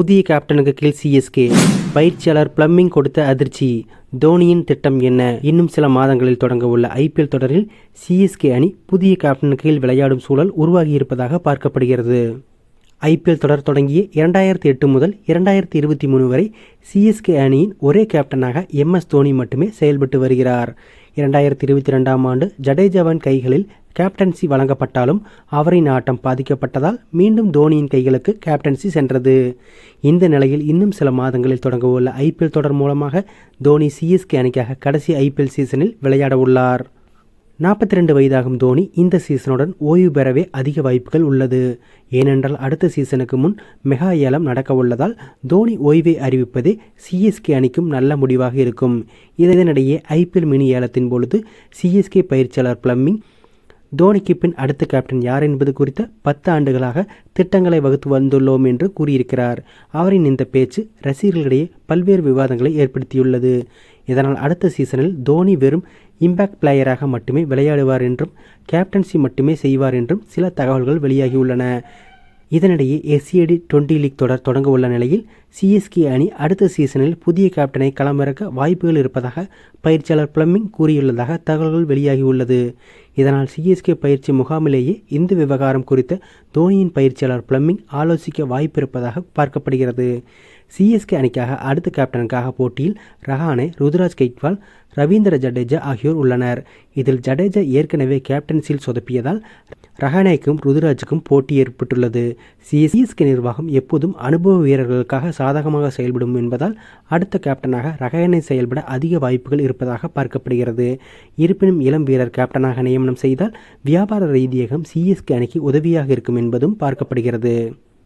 புதிய கேப்டனுக்கு கீழ் சிஎஸ்கே பயிற்சியாளர் பிளம்மிங் கொடுத்த அதிர்ச்சி. தோனியின் திட்டம் என்ன? இன்னும் சில மாதங்களில் தொடங்க உள்ள ஐபிஎல் தொடரில் சிஎஸ்கே அணி புதிய கேப்டனுக்கு கீழ் விளையாடும் சூழல் உருவாகியிருப்பதாக பார்க்கப்படுகிறது. ஐபிஎல் தொடர் தொடங்கிய இரண்டாயிரத்தி எட்டு முதல் இரண்டாயிரத்தி இருபத்தி மூணு வரை சிஎஸ்கே அணியின் ஒரே கேப்டனாக எம் எஸ் தோனி மட்டுமே செயல்பட்டு வருகிறார். இரண்டாயிரத்தி இருபத்தி ரெண்டாம் ஆண்டு ஜடேஜாவின் கைகளில் கேப்டன்சி வழங்கப்பட்டாலும் அவரின் ஆட்டம் பாதிக்கப்பட்டதால் மீண்டும் தோனியின் கைகளுக்கு கேப்டன்சி சென்றது. இந்த நிலையில் இன்னும் சில மாதங்களில் தொடங்கவுள்ள ஐபிஎல் தொடர் மூலமாக தோனி சிஎஸ்கே அணிக்காக கடைசி ஐபிஎல் சீசனில் விளையாட உள்ளார் நாற்பத்தி ரெண்டு வயதாகும் தோனி இந்த சீசனுடன் ஓய்வு பெறவே அதிக வாய்ப்புகள் உள்ளது. ஏனென்றால் அடுத்த சீசனுக்கு முன் மெகா ஏலம் நடக்க உள்ளதால் தோனி ஓய்வை அறிவிப்பதே சிஎஸ்கே அணிக்கும் நல்ல முடிவாக இருக்கும். இதனிடையே ஐபிஎல் மினி ஏலத்தின் பொழுது சிஎஸ்கே பயிற்சியாளர் பிளம்மிங் தோனிக்கு பின் அடுத்த கேப்டன் யார் என்பது குறித்த பத்து ஆண்டுகளாக திட்டங்களை வகுத்து வந்துள்ளோம் என்று கூறியிருக்கிறார். அவரின் இந்த பேச்சு ரசிகர்களிடையே பல்வேறு விவாதங்களை ஏற்படுத்தியுள்ளது. இதனால் அடுத்த சீசனில் தோனி வெறும் இம்பாக்ட் பிளேயராக மட்டுமே விளையாடுவார் என்றும் கேப்டன்சி மட்டுமே செய்வார் என்றும் சில தகவல்கள் வெளியாகியுள்ளன. இதனிடையே எஸ்சிஐடி டுவெண்டி லீக் தொடர் தொடங்க உள்ள நிலையில் சிஎஸ்கே அணி அடுத்த சீசனில் புதிய கேப்டனை களமிறக்க வாய்ப்புகள் இருப்பதாக பயிற்சியாளர் பிளம்மிங் கூறியுள்ளதாக தகவல்கள் வெளியாகியுள்ளது. இதனால் சிஎஸ்கே பயிற்சி முகாமிலேயே இந்த விவகாரம் குறித்த தோனியின் பயிற்சியாளர் பிளம்மிங் ஆலோசிக்க வாய்ப்பு இருப்பதாக பார்க்கப்படுகிறது சிஎஸ்கே அணிக்காக அடுத்த கேப்டனுக்காக போட்டியில் ரஹானே ருதுராஜ் கெய்க்வால் ரவீந்திர ஜடேஜா ஆகியோர் உள்ளனர். இதில் ஜடேஜா ஏற்கனவே கேப்டன்சியில் சொதப்பியதால் ரஹானேக்கும் ருதுராஜுக்கும் போட்டி ஏற்பட்டுள்ளது. சிஎஸ்கே நிர்வாகம் எப்போதும் அனுபவ வீரர்களுக்காக சாதகமாக செயல்படும் என்பதால் அடுத்த கேப்டனாக ரகையனை செயல்பட அதிக வாய்ப்புகள் இருப்பதாக பார்க்கப்படுகிறது. இருப்பினும் இளம் வீரர் கேப்டனாக நியமனம் செய்தால் வியாபார ரீதியகம் சிஎஸ்கே அணிக்கு உதவியாக இருக்கும் என்பதும் பார்க்கப்படுகிறது.